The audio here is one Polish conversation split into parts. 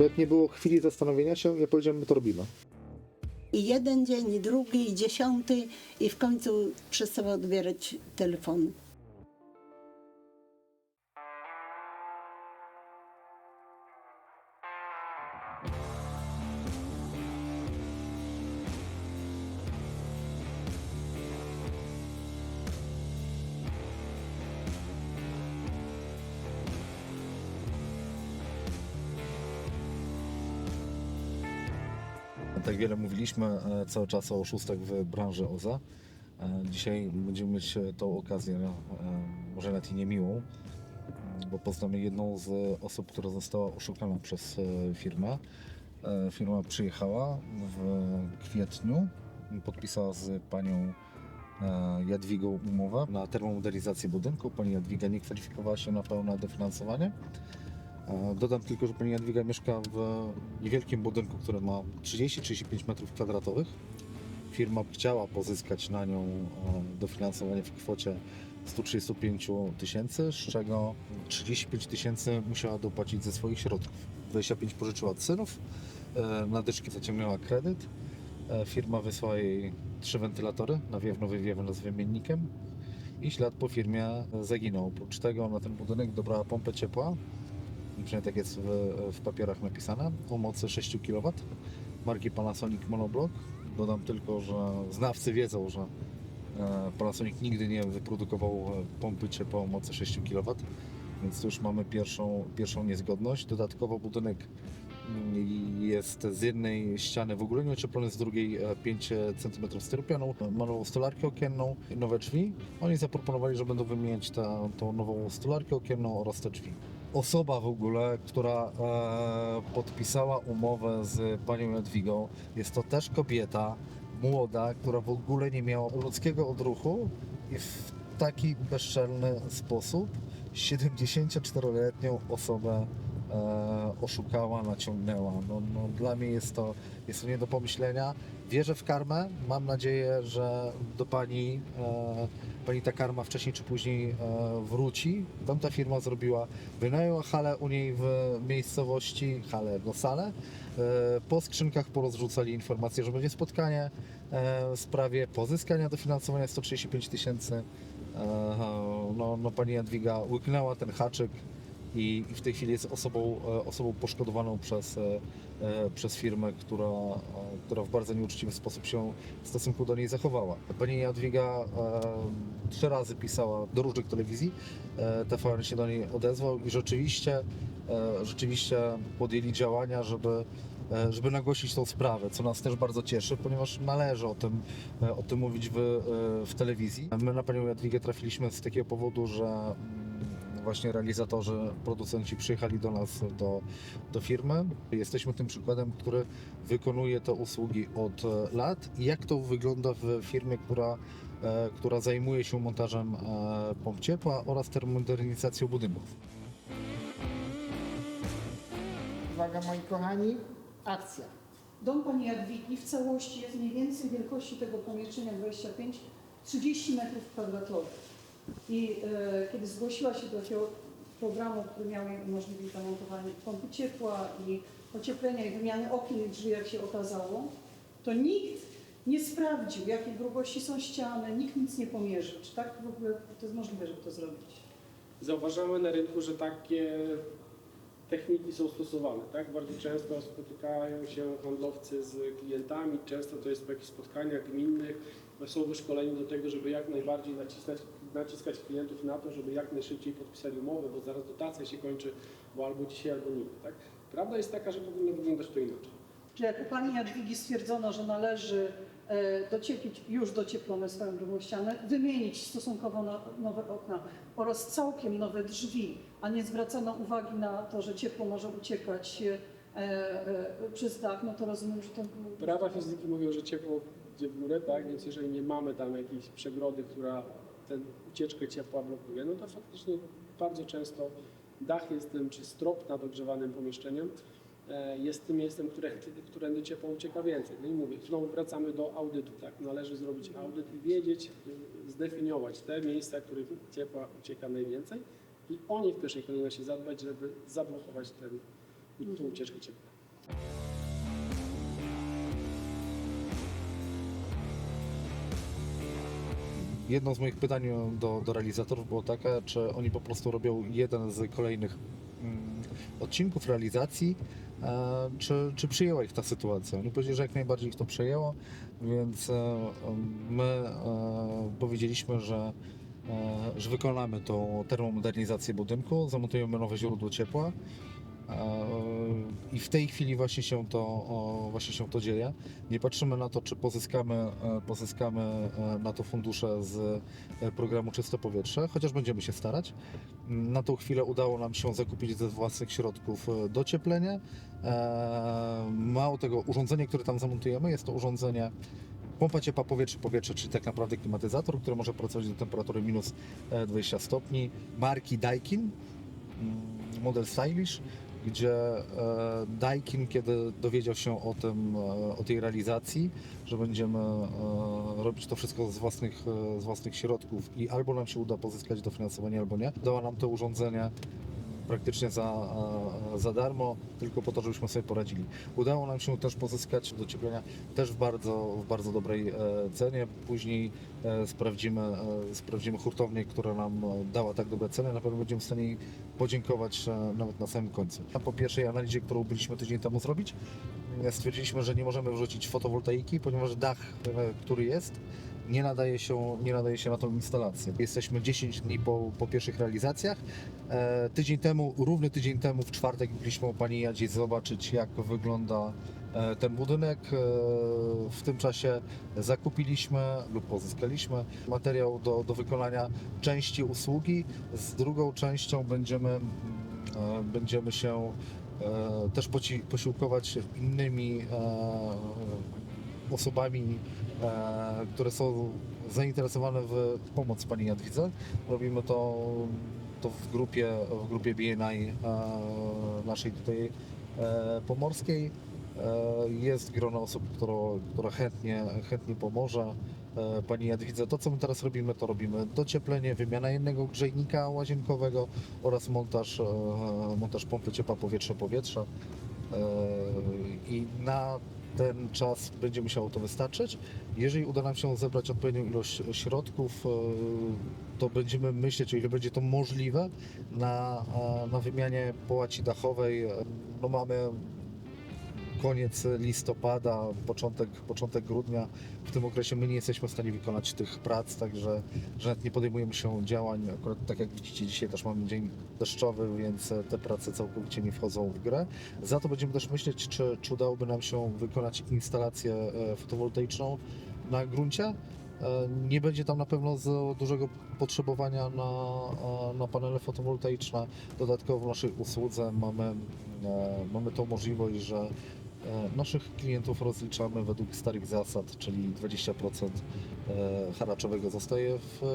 Jak nie było chwili zastanowienia się, ja powiedziałem, my to robimy. I jeden dzień, i drugi, i dziesiąty, i w końcu przestał odbierać telefon. Wiele mówiliśmy e, cały czas o oszustach w branży OZA. E, Dzisiaj będziemy mieć e, tą okazję, e, może nawet i niemiłą, bo poznamy jedną z osób, która została oszukana przez firmę. Firma przyjechała w kwietniu, podpisała z panią Jadwigą umowę na termomodernizację budynku. Pani Jadwiga nie kwalifikowała się na pełne dofinansowanie. Dodam tylko, że pani Jadwiga mieszka w niewielkim budynku, który ma 30-35 metrów kwadratowych. Firma chciała pozyskać na nią e, dofinansowanie w kwocie 135 tysięcy, z czego 35 tysięcy musiała dopłacić ze swoich środków. 25 pożyczyła od synów, e, na dyczki zaciągnęła kredyt. E, Firma wysłała jej trzy wentylatory, nawiew wywiew z wymiennikiem i ślad po firmie zaginął. Oprócz tego na ten budynek dobrała pompę ciepła, przynajmniej tak jest w, w papierach napisane, o mocy 6 kW marki Panasonic Monoblock. Dodam tylko, że znawcy wiedzą, że e, Panasonic nigdy nie wyprodukował e, pompy ciepła o mocy 6 kW, więc tu już mamy pierwszą, pierwszą niezgodność. Dodatkowo budynek mm, jest z jednej ściany w ogóle nieocieplony, z drugiej e, 5 cm styropianu, nową stolarkę okienną, nowe drzwi. Oni zaproponowali, że będą wymieniać tą nową stolarkę okienną oraz te drzwi osoba w ogóle, która e, podpisała umowę z panią Jadwigą, jest to też kobieta młoda, która w ogóle nie miała ludzkiego odruchu i w taki bezczelny sposób 74-letnią osobę oszukała, naciągnęła. No, no, dla mnie jest to, jest to nie do pomyślenia. Wierzę w karmę. Mam nadzieję, że do pani, e, pani ta karma wcześniej czy później e, wróci. Tamta firma zrobiła, wynajęła halę u niej w miejscowości, halę, no salę. E, po skrzynkach porozrzucali informację, że będzie spotkanie e, w sprawie pozyskania dofinansowania 135 tysięcy. E, no, no pani Jadwiga łyknęła ten haczyk i, w tej chwili jest osobą, e, osobą poszkodowaną przez, e, e, przez firmę, która, która w bardzo nieuczciwy sposób się w stosunku do niej zachowała. Pani Jadwiga trzy razy pisała do różnych telewizji, TVN się do niej odezwał i rzeczywiście, rzeczywiście podjęli działania, żeby żeby nagłosić tą sprawę, co nas też bardzo cieszy, ponieważ należy o tym, o tym mówić w, w telewizji. My na panią Jadwigę trafiliśmy z takiego powodu, że mm, właśnie realizatorzy, producenci przyjechali do nas do, do firmy. Jesteśmy tym przykładem, który wykonuje te usługi od e, lat. Jak to wygląda w firmie, która, e, która zajmuje się montażem e, pomp ciepła oraz termomodernizacją budynków? Uwaga moi kochani, akcja. Dom pani Jadwigi w całości jest mniej więcej wielkości tego pomieszczenia 25-30 metrów kwadratowych. I e, kiedy zgłosiła się do takiego programu, który miał umożliwić zamontowanie pompy ciepła i ocieplenia i wymiany okien i drzwi, jak się okazało, to nikt nie sprawdził, jakie grubości są ściany, nikt nic nie pomierzył. Czy tak w ogóle to jest możliwe, żeby to zrobić? Zauważamy na rynku, że takie techniki są stosowane. Tak? Bardzo często spotykają się handlowcy z klientami, często to jest w jakichś spotkaniach gminnych, są wyszkoleni do tego, żeby jak najbardziej naciskać, naciskać klientów na to, żeby jak najszybciej podpisali umowę, bo zaraz dotacja się kończy, bo albo dzisiaj, albo nigdy. Tak? Prawda jest taka, że powinno wyglądać to inaczej. Że jak u pani Jadwigi stwierdzono, że należy e, docieplić już docieplone swoją ścianę, wymienić stosunkowo no, nowe okna oraz całkiem nowe drzwi, a nie zwracano uwagi na to, że ciepło może uciekać e, e, przez dach, no to rozumiem, że to Prawa fizyki mówią, że ciepło idzie w górę, tak? więc jeżeli nie mamy tam jakiejś przegrody, która tę ucieczkę ciepła blokuje, no to faktycznie bardzo często dach jest tym, czy strop nad ogrzewanym pomieszczeniem e, jest tym miejscem, które, którędy ciepło ucieka więcej. No i mówię, znowu wracamy do audytu, tak? Należy zrobić audyt i wiedzieć, y, zdefiniować te miejsca, których ciepła ucieka najwięcej i o nie w pierwszej kolejności zadbać, żeby zablokować ten, tą ucieczkę ciepła. Jedno z moich pytań do, do realizatorów było takie, czy oni po prostu robią jeden z kolejnych mm, odcinków realizacji, e, czy, czy przyjęła ich ta sytuacja. Oni powiedzieli, że jak najbardziej ich to przejęło, więc e, my e, powiedzieliśmy, że, że wykonamy tą termomodernizację budynku, zamontujemy nowe źródło ciepła. E, I w tej chwili właśnie się to, właśnie się to dzieje. Nie patrzymy na to, czy pozyskamy, e, pozyskamy e, na to fundusze z programu Czyste Powietrze, chociaż będziemy się starać. Na tą chwilę udało nam się zakupić ze własnych środków docieplenie. Mało tego, urządzenie, które tam zamontujemy, jest to urządzenie pompa ciepła powietrze, powietrze, czyli tak naprawdę klimatyzator, który może pracować do temperatury minus e, 20 stopni, marki Daikin, mm, model Stylish, gdzie e, Daikin, kiedy dowiedział się o tym, e, o tej realizacji, że będziemy e, robić to wszystko z własnych, z własnych środków i albo nam się uda pozyskać dofinansowanie, albo nie, dała nam to urządzenie praktycznie za, za darmo, tylko po to, żebyśmy sobie poradzili. Udało nam się też pozyskać docieplenia też w bardzo, w bardzo dobrej e, cenie. Później e, sprawdzimy, e, sprawdzimy hurtownię, która nam dała tak dobre ceny. Na pewno będziemy w stanie podziękować nawet na samym końcu. Po pierwszej analizie, którą byliśmy tydzień temu zrobić, stwierdziliśmy, że nie możemy wrzucić fotowoltaiki, ponieważ dach, który jest, nie nadaje się, nie nadaje się na tą instalację. Jesteśmy 10 dni po, po pierwszych realizacjach. E, tydzień temu, równy tydzień temu, w czwartek byliśmy u Pani Jadzi zobaczyć, jak wygląda e, ten budynek. E, w tym czasie zakupiliśmy lub pozyskaliśmy materiał do, do wykonania części usługi. Z drugą częścią będziemy, mm, e, będziemy się e, też posiłkować innymi e, osobami, które są zainteresowane w pomoc Pani Jadwidze. Robimy to, to w grupie, w grupie BNI e, naszej tutaj e, pomorskiej. E, Jest grono osób, która, która chętnie, chętnie pomoże. E, Pani Jadwidze, to co my teraz robimy, to robimy docieplenie, wymiana jednego grzejnika łazienkowego oraz montaż, e, montaż pompy ciepła powietrze-powietrze. E, I na ten czas będzie musiało to wystarczyć. Jeżeli uda nam się zebrać odpowiednią ilość środków, e, to będziemy myśleć, o ile będzie to możliwe, na, e, na wymianie połaci dachowej. E, No mamy koniec listopada, początek, początek grudnia. W tym okresie my nie jesteśmy w stanie wykonać tych prac, także że nie podejmujemy się działań. Akurat tak jak widzicie, dzisiaj też mamy dzień deszczowy, więc te prace całkowicie nie wchodzą w grę. Za to będziemy też myśleć, czy, czy udałoby nam się wykonać instalację e, fotowoltaiczną na gruncie. E, Nie będzie tam na pewno z dużego potrzebowania na, e, na panele fotowoltaiczne. Dodatkowo w naszej usłudze mamy, mamy tą możliwość, że naszych klientów rozliczamy według starych zasad, czyli 20% e, haraczowego zostaje w, e,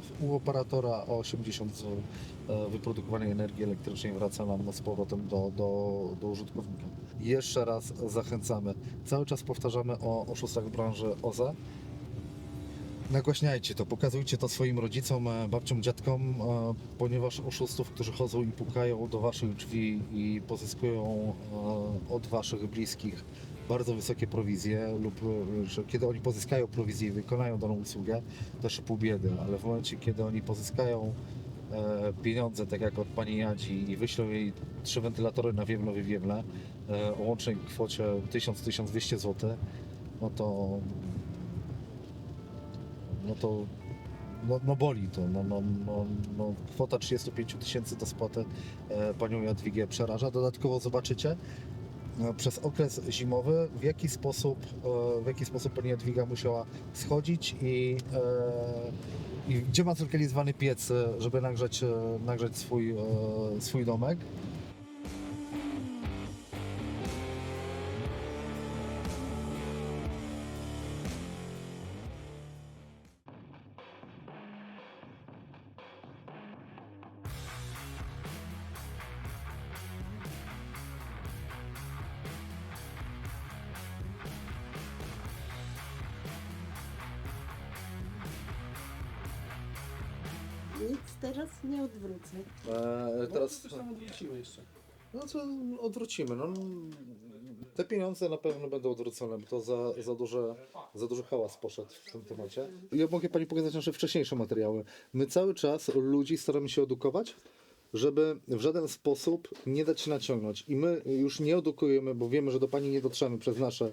w, u operatora, a 80% z e, wyprodukowanej energii elektrycznej wraca nam z powrotem do, do, do użytkownika. Jeszcze raz zachęcamy. Cały czas powtarzamy o oszustach branży OZE. Nagłaśniajcie to, pokazujcie to swoim rodzicom, e, babciom, dziadkom, e, ponieważ oszustów, którzy chodzą i pukają do waszych drzwi i pozyskują e, od waszych bliskich bardzo wysokie prowizje lub że kiedy oni pozyskają prowizję i wykonają daną usługę, jeszcze pół biedy, ale w momencie, kiedy oni pozyskają pieniądze, tak jak od pani Jadzi i wyślą jej trzy wentylatory na Wiewlowie Wiewle e, o łącznej kwocie 1000-1200 zł, no to no to no, no boli to. No, no, no, no, kwota 35 000 tysięcy do spłaty e, panią Jadwigę przeraża. Dodatkowo zobaczycie e, przez okres zimowy, w jaki sposób, e, w jaki sposób pani Jadwiga musiała schodzić i, e, i gdzie ma zlokalizowany piec, e, żeby nagrzać, e, nagrzać swój, e, swój domek. Nic teraz nie odwrócę. E, teraz Coś tam odwrócimy jeszcze. No co odwrócimy? No, te pieniądze na pewno będą odwrócone, bo to za, za, duże, za duży hałas poszedł w tym temacie. Ja mogę Pani pokazać nasze wcześniejsze materiały. My cały czas ludzi staramy się edukować, żeby w żaden sposób nie dać się naciągnąć. I my już nie edukujemy, bo wiemy, że do Pani nie dotrzemy przez nasze,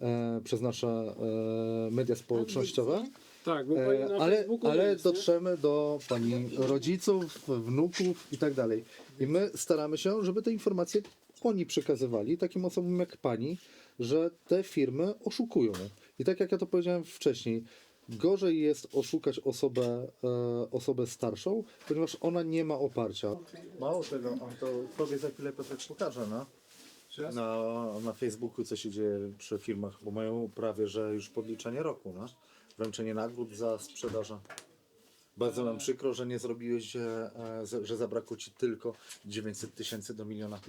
e, przez nasze e, media społecznościowe. Tak, bo pani E, na ale, Facebooku ale jest, nie? dotrzemy do pani rodziców, wnuków i tak dalej. I my staramy się, żeby te informacje oni przekazywali takim osobom jak pani, że te firmy oszukują. I tak jak ja to powiedziałem wcześniej, gorzej jest oszukać osobę, e, osobę starszą, ponieważ ona nie ma oparcia. Mało tego, on to sobie za chwilę Piotrek pokaże, no. Na, na Facebooku, co się dzieje przy firmach, bo mają prawie, że już podliczenie roku, no. Wręczenie nagród za sprzedaż. Bardzo nam przykro, że nie zrobiłeś, e, e, że zabrakło ci tylko 900 tysięcy do miliona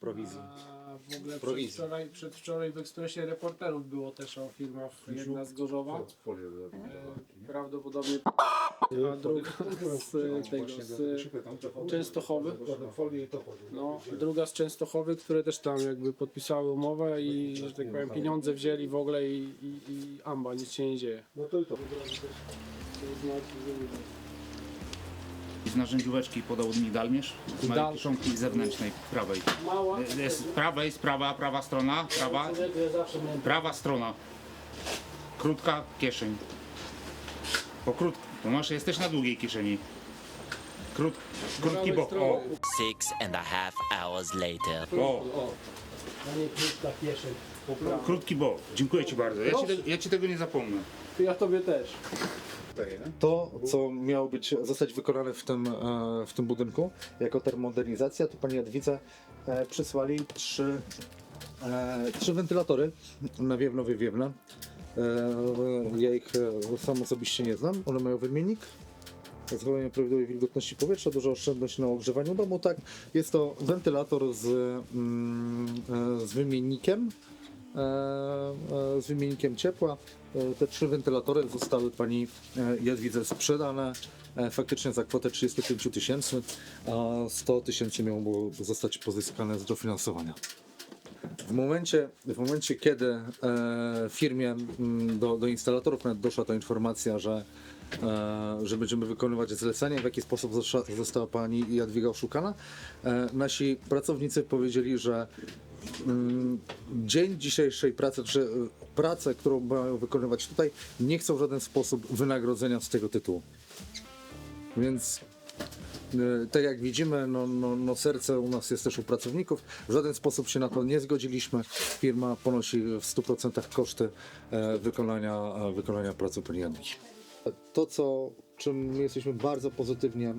prowizji. A w ogóle Prowizji. przedwczoraj, przedwczoraj w Ekspresie Reporterów było też o firmach, jedna z Gorzowa. E, prawdopodobnie a druga z tego, z Częstochowy. No, druga z Częstochowy, które też tam jakby podpisały umowę i, że tak powiem, pieniądze wzięli w ogóle i, i, i amba, nic się nie dzieje. No to i to. Z narzędzióweczki podał mi dalmierz z małej Dal- kieszonki zewnętrznej, prawej. Mała. Jest prawej, sprawa, prawa strona, prawa, prawa strona. Krótka kieszeń. Po krót, bo masz, jesteś na długiej kieszeni. Krót, krótki bok, o, Six and a half hours later. o. Krótki bok, dziękuję Ci bardzo. Ja ci, te, ja ci tego nie zapomnę. Ja tobie też. To, co miało być, zostać wykonane w tym, e, w tym budynku jako termomodernizacja, to pani Jadwice e, przysłali trzy, e, trzy wentylatory nawiewno wywiewne. E, ja ich e, sam osobiście nie znam. One mają wymiennik zachowanie prawidłowej wilgotności powietrza, duża oszczędność na ogrzewaniu domu. Tak, jest to wentylator z, mm, z wymiennikiem, z wymiennikiem ciepła. E, Te trzy wentylatory zostały pani e, Jadwidze sprzedane e, faktycznie za kwotę 35 tysięcy, a 100 tysięcy miało zostać pozyskane z dofinansowania. W momencie, w momencie kiedy e, firmie do, do instalatorów doszła ta informacja, że, e, że będziemy wykonywać zlecenie, w jaki sposób została, pani Jadwiga oszukana, e, nasi pracownicy powiedzieli, że dzień dzisiejszej pracy, czy e, pracę, którą mają wykonywać tutaj, nie chcą w żaden sposób wynagrodzenia z tego tytułu. Więc E, tak jak widzimy, no, no, no serce u nas jest też u pracowników. W żaden sposób się na to nie zgodziliśmy. Firma ponosi w 100% koszty e, wykonania, wykonania pracy poniemki. To, co, czym my jesteśmy bardzo pozytywnie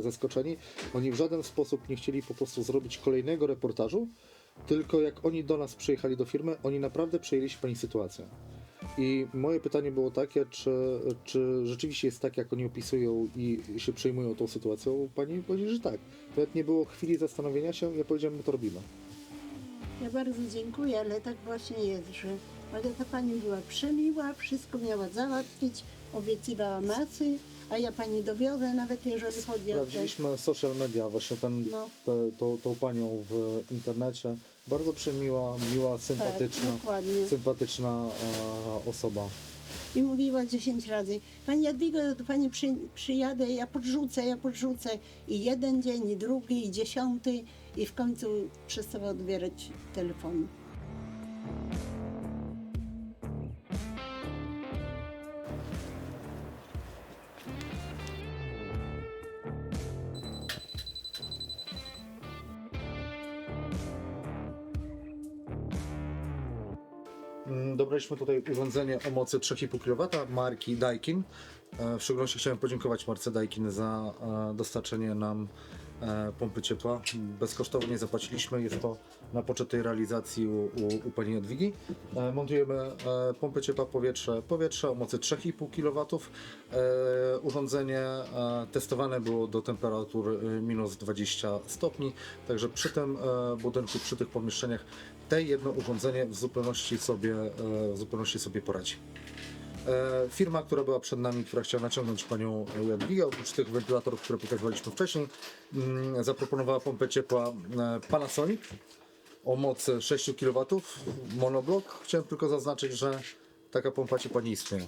zaskoczeni, oni w żaden sposób nie chcieli po prostu zrobić kolejnego reportażu, tylko jak oni do nas przyjechali do firmy, oni naprawdę przejęli się pani sytuację. I moje pytanie było takie, czy, czy rzeczywiście jest tak, jak oni opisują i się przejmują tą sytuacją? Pani powiedziała, że tak. Nawet nie było chwili zastanowienia się, ja powiedziałem, my to robimy. Ja bardzo dziękuję, ale tak właśnie jest, że ale ta pani była przemiła, wszystko miała załatwić, obiecywała masy, a ja pani dowiozę, nawet jeżeli chodzi o. Sprawdziliśmy social media, właśnie ten, No. te, tą, tą panią w internecie. Bardzo przemiła, miła, sympatyczna, Tak, dokładnie. sympatyczna e, osoba. I mówiła 10 razy, Pani Jadwigo, do Pani przy, przyjadę, ja podrzucę, ja podrzucę. I jeden dzień, i drugi, i dziesiąty, i w końcu przestała odbierać telefon. Dobraliśmy tutaj urządzenie o mocy 3,5 kW marki Daikin. E, W szczególności chciałem podziękować marce Daikin za e, dostarczenie nam e, pompy ciepła. Bezkosztownie zapłaciliśmy, jest to na poczet tej realizacji u, u, u pani Jadwigi. Montujemy pompę ciepła powietrze, powietrze o mocy 3,5 kW. Urządzenie testowane było do temperatur minus 20 stopni, także przy tym budynku, przy tych pomieszczeniach te jedno urządzenie w zupełności sobie, e, w zupełności sobie poradzi. E, firma, która była przed nami, która chciała naciągnąć panią Jadwigę, oprócz tych wentylatorów, które pokazywaliśmy wcześniej, mm, zaproponowała pompę ciepła e, Panasonic o mocy 6 kW, monoblok. Chciałem tylko zaznaczyć, że taka pompa ciepła nie istnieje.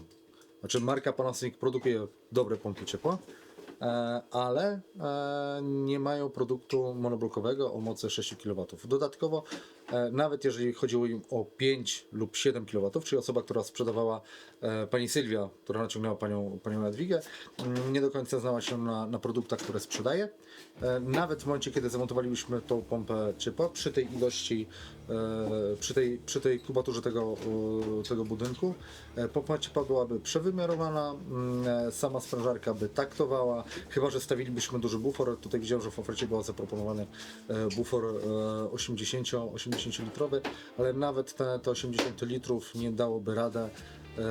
Znaczy marka Panasonic produkuje dobre pompy ciepła, ale nie mają produktu monoblokowego o mocy 6 kW. Dodatkowo, nawet jeżeli chodziło im o 5 lub 7 kW, czyli osoba, która sprzedawała e, pani Sylwia, która naciągnęła panią, panią Jadwigę, mm, nie do końca znała się na, na produktach, które sprzedaje. E, Nawet w momencie, kiedy zamontowaliśmy tą pompę ciepła, przy tej ilości, e, przy tej, przy tej kubaturze tego, e, tego budynku, e, pompa ciepła byłaby przewymiarowana, mm, e, sama sprężarka by taktowała, chyba że stawilibyśmy duży bufor. Tutaj widziałem, że w ofercie był zaproponowany e, bufor e, 80, 80 litrowy, ale nawet te, te 80 litrów nie dałoby radę e,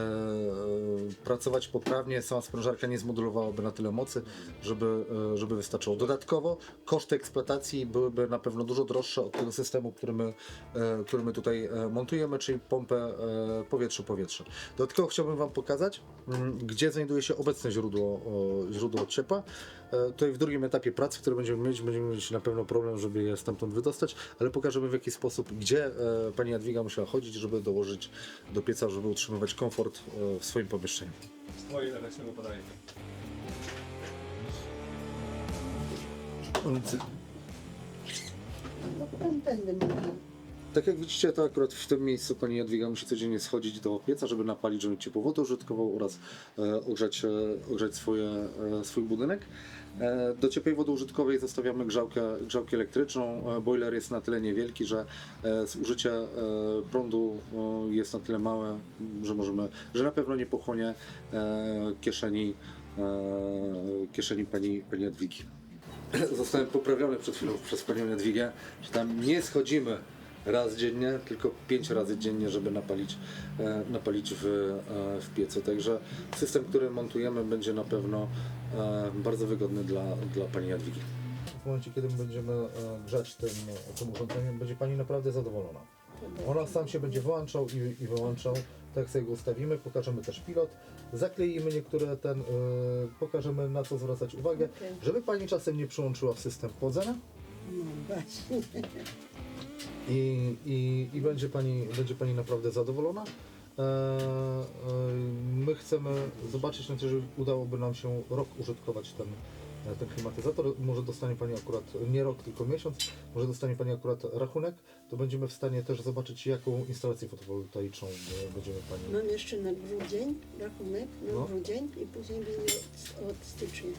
pracować poprawnie, sama sprężarka nie zmodulowałaby na tyle mocy, żeby, e, żeby wystarczyło. Dodatkowo koszty eksploatacji byłyby na pewno dużo droższe od tego systemu, który my, e, który my tutaj e, montujemy, czyli pompę e, powietrze-powietrze. Dodatkowo chciałbym Wam pokazać, mm, gdzie znajduje się obecne źródło, źródło ciepła. E, Tutaj w drugim etapie pracy, który będziemy mieć, będziemy mieć na pewno problem, żeby je stamtąd wydostać, ale pokażemy w jaki sposób, gdzie e, Pani Jadwiga musiała chodzić, żeby dołożyć do pieca, żeby utrzymywać komfort e, w swoim pomieszczeniu. Moje leczenie podaje. Więc, No. Tak jak widzicie, to akurat w tym miejscu Pani Jadwiga musi codziennie schodzić do pieca, żeby napalić, żeby ciepłą wodę użytkową oraz e, ogrzać, e, ogrzać swoje, e, swój budynek. E, do ciepłej wody użytkowej zostawiamy grzałkę, grzałkę elektryczną. E, boiler jest na tyle niewielki, że zużycie e, prądu jest na tyle małe, że możemy, że na pewno nie pochłonie kieszeni, kieszeni pani, pani Jadwigi. Zostałem poprawiony przed chwilą przez panią Jadwigę, że tam nie schodzimy raz dziennie, tylko pięć razy dziennie, żeby napalić, e, napalić w, e, w piecu. Także system, który montujemy będzie na pewno e, bardzo wygodny dla, dla pani Jadwigi. W momencie, kiedy będziemy grzać tym, tym urządzeniem, będzie pani naprawdę zadowolona. Ona sam się będzie włączał i, i wyłączał. Tak sobie go ustawimy, pokażemy też pilot, zakleimy niektóre ten, y, pokażemy na co zwracać uwagę, Okej. żeby pani czasem nie przyłączyła w system chłodzenia No właśnie. I, i, i będzie, pani, będzie pani naprawdę zadowolona. E, e, my chcemy zobaczyć, na jeżeli udałoby nam się rok użytkować ten, ten klimatyzator. Może dostanie Pani akurat nie rok, tylko miesiąc, może dostanie Pani akurat rachunek, to będziemy w stanie też zobaczyć, jaką instalację fotowoltaiczną e, będziemy Pani. Mam jeszcze na grudzień rachunek, na No. grudzień i później będzie od, od stycznia.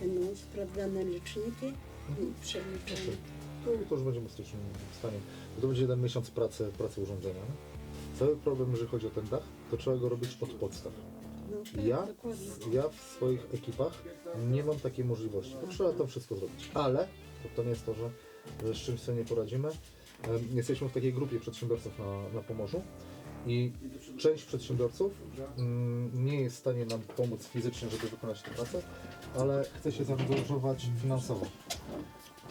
Będą sprawdzane liczniki i przeliczone. To, to już będziemy w styczniu w stanie. To będzie jeden miesiąc pracy, pracy urządzenia. Cały problem, jeżeli chodzi o ten dach, to trzeba go robić od podstaw. No tak, Ja, ja w swoich ekipach nie mam takiej możliwości. To trzeba to wszystko zrobić. Ale to, to nie jest to, że, że z czymś sobie nie poradzimy. Jesteśmy w takiej grupie przedsiębiorców na, na Pomorzu i część przedsiębiorców mm, nie jest w stanie nam pomóc fizycznie, żeby wykonać tę pracę, ale chce się zaangażować finansowo.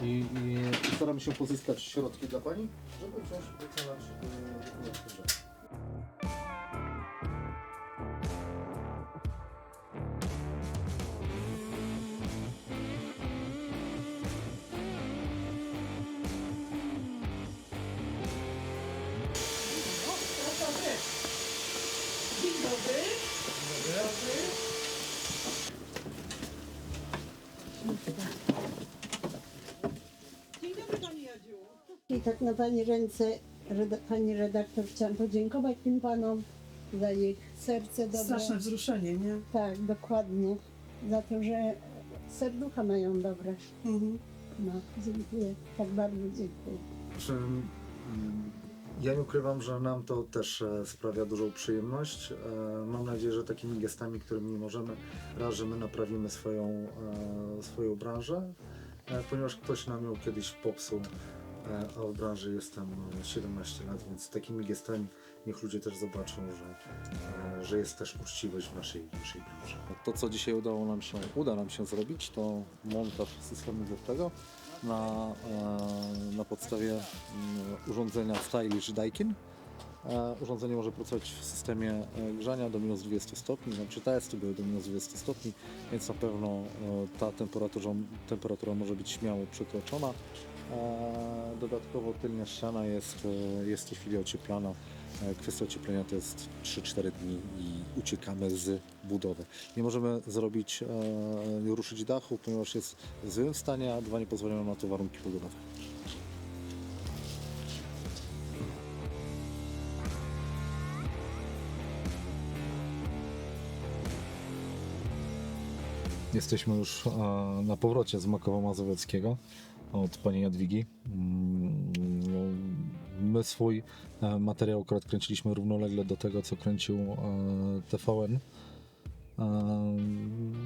I, i staramy się pozyskać środki dla Pani, żeby wziąć wykonać, yy, I tak na Pani ręce, reda, Pani redaktor, chciałam podziękować tym Panom za ich serce dobre. Straszne wzruszenie, nie? Tak, dokładnie. Za to, że serducha mają dobre. Mhm. No, dziękuję. Tak bardzo dziękuję. Mm, Ja nie ukrywam, że nam to też e, sprawia dużą przyjemność. E, Mam nadzieję, że takimi gestami, którymi możemy, raz, że my naprawimy swoją, e, swoją branżę, ponieważ ktoś nam ją kiedyś popsuł, a w branży jestem e, 17 lat, więc takimi gestami niech ludzie też zobaczą, że, e, że jest też uczciwość w naszej, naszej branży. To, co dzisiaj udało nam się, uda nam się zrobić, to montaż systemu grzewczego na, e, na podstawie mm, urządzenia Stylish Daikin. E, Urządzenie może pracować w systemie e, grzania do minus 20 stopni, znaczy testy były do minus 20 stopni, więc na pewno e, ta temperatura, temperatura może być śmiało przekroczona. Dodatkowo tylnia ściana jest, e, jest w tej chwili ocieplana. E, Kwestia ocieplenia to jest 3-4 dni i uciekamy z budowy. Nie możemy zrobić, e, ruszyć dachu, ponieważ jest w złym stanie, a dwa nie pozwalają na to warunki pogodowe. Jesteśmy już na powrocie z Makowa Mazowieckiego od pani Jadwigi. Mm, My swój e, materiał akurat kręciliśmy równolegle do tego, co kręcił e, TVN. E,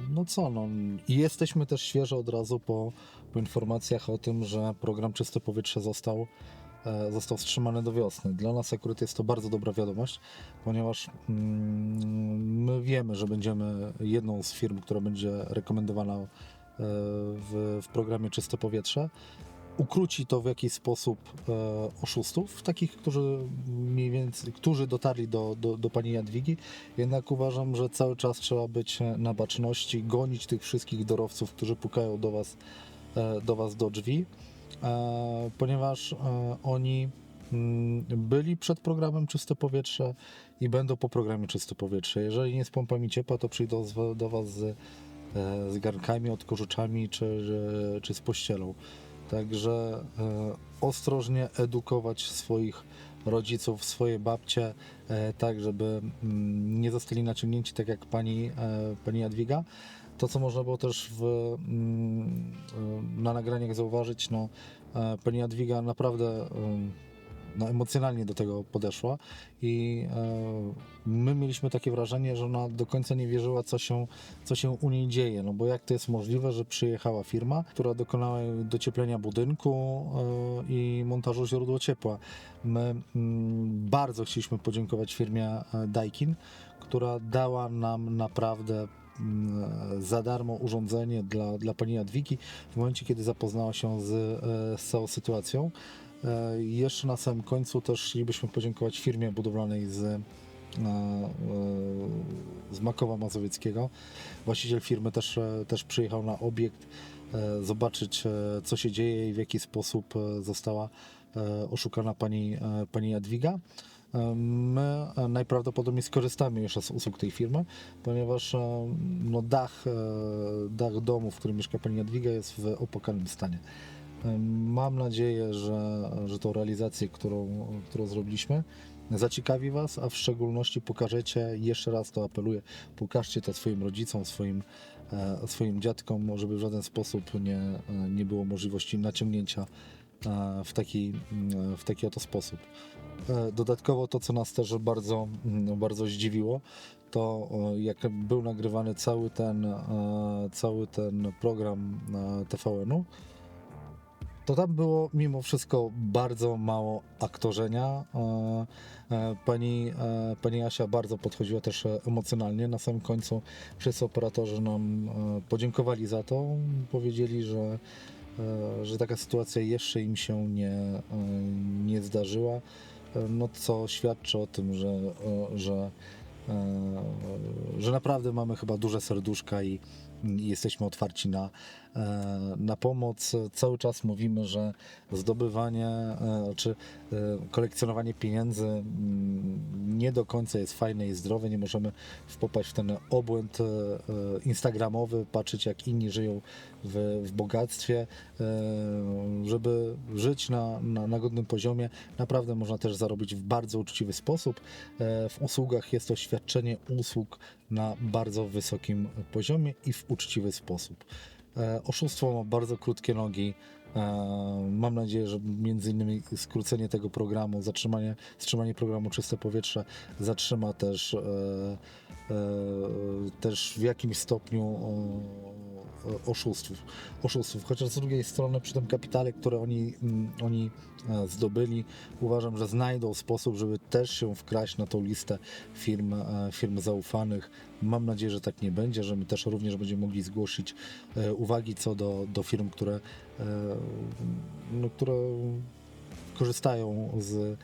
No co, no i jesteśmy też świeżo od razu po, po informacjach o tym, że program Czyste Powietrze został, został wstrzymany do wiosny. Dla nas akurat jest to bardzo dobra wiadomość, ponieważ mm, my wiemy, że będziemy jedną z firm, która będzie rekomendowana w, w programie Czyste Powietrze. Ukróci to w jakiś sposób e, oszustów, takich, którzy mniej więcej, którzy dotarli do, do, do pani Jadwigi. Jednak uważam, że cały czas trzeba być na baczności, gonić tych wszystkich dorowców, którzy pukają do was, e, do, was do drzwi, e, ponieważ e, oni mm, byli przed programem Czyste Powietrze i będą po programie Czyste Powietrze. Jeżeli nie z pompami ciepła, to przyjdą z, do Was z, z garnkami, odkurzaczami czy, czy z pościelą. Także e, ostrożnie edukować swoich rodziców, swoje babcie, e, tak żeby mm, nie zostali naciągnięci tak jak pani, e, pani Jadwiga. To, co można było też w, mm, e, na nagraniach zauważyć, no, e, pani Jadwiga naprawdę no, emocjonalnie do tego podeszła i e, my mieliśmy takie wrażenie, że ona do końca nie wierzyła, co się, co się u niej dzieje. No bo jak to jest możliwe, że przyjechała firma, która dokonała docieplenia budynku e, i montażu źródła ciepła. My mm, bardzo chcieliśmy podziękować firmie e, Daikin, która dała nam naprawdę mm, za darmo urządzenie dla, dla pani Jadwigi w momencie, kiedy zapoznała się z, z całą sytuacją. E, Jeszcze na samym końcu też chcielibyśmy podziękować firmie budowlanej z, e, e, z Makowa Mazowieckiego. Właściciel firmy też, też przyjechał na obiekt zobaczyć, co się dzieje i w jaki sposób została oszukana pani, pani Jadwiga. My najprawdopodobniej skorzystamy jeszcze z usług tej firmy, ponieważ no, dach, dach domu, w którym mieszka pani Jadwiga jest w opłakanym stanie. Mam nadzieję, że, że tą realizację, którą, którą zrobiliśmy, zaciekawi Was, a w szczególności pokażecie, jeszcze raz to apeluję, pokażcie to swoim rodzicom, swoim, e, swoim dziadkom, żeby w żaden sposób nie, nie było możliwości naciągnięcia e, w taki, w taki oto sposób. E, Dodatkowo to, co nas też bardzo, mm, bardzo zdziwiło, to jak był nagrywany cały ten, cały ten program TVN-u, to tam było mimo wszystko bardzo mało aktorzenia. E, e, Pani, e, pani Asia bardzo podchodziła też emocjonalnie. Na samym końcu wszyscy operatorzy nam podziękowali za to. Powiedzieli, że, że taka sytuacja jeszcze im się nie, nie zdarzyła. No, co świadczy o tym, że, że, że naprawdę mamy chyba duże serduszka i, jesteśmy otwarci na, na pomoc. Cały czas mówimy, że zdobywanie e, czy e, kolekcjonowanie pieniędzy mm, nie do końca jest fajne i zdrowe. Nie możemy wpopaść w ten obłęd e, e, instagramowy, patrzeć jak inni żyją w, w bogactwie. E, Żeby żyć na, na, na godnym poziomie, naprawdę można też zarobić w bardzo uczciwy sposób. E, W usługach jest to świadczenie usług na bardzo wysokim poziomie i w uczciwy sposób. E, Oszustwo ma bardzo krótkie nogi. E, Mam nadzieję, że między innymi skrócenie tego programu, zatrzymanie, wstrzymanie programu Czyste Powietrze zatrzyma też, e, też w jakimś stopniu oszustów, oszustów. Chociaż z drugiej strony przy tym kapitale, które oni, mm, oni e, zdobyli, uważam, że znajdą sposób, żeby też się wkraść na tą listę firm, e, firm zaufanych. Mam nadzieję, że tak nie będzie, że my też również będziemy mogli zgłosić e, uwagi co do, do firm, które, e, no, które korzystają z, e,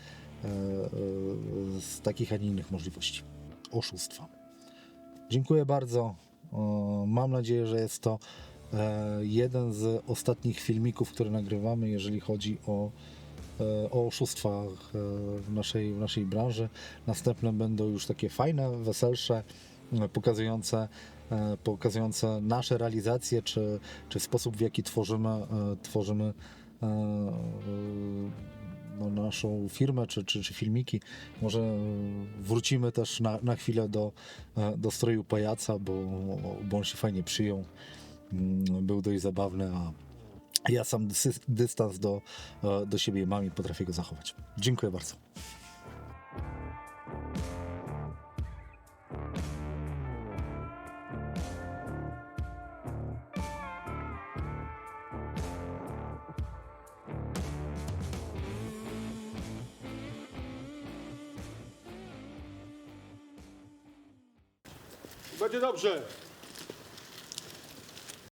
z takich, a nie innych możliwości oszustwa. Dziękuję bardzo. Mam nadzieję, że jest to e, jeden z ostatnich filmików, które nagrywamy, jeżeli chodzi o, e, o oszustwa e, w naszej, w naszej branży. Następne będą już takie fajne, weselsze, pokazujące, pokazujące nasze realizacje, czy, czy sposób, w jaki tworzymy, tworzymy no, naszą firmę czy, czy, czy filmiki. Może e, wrócimy też na, na chwilę do, e, do stroju pajaca, bo, bo on się fajnie przyjął. Mm, Był dość zabawny, a ja sam dystans do, e, do siebie mam i potrafię go zachować. Dziękuję bardzo. Będzie dobrze.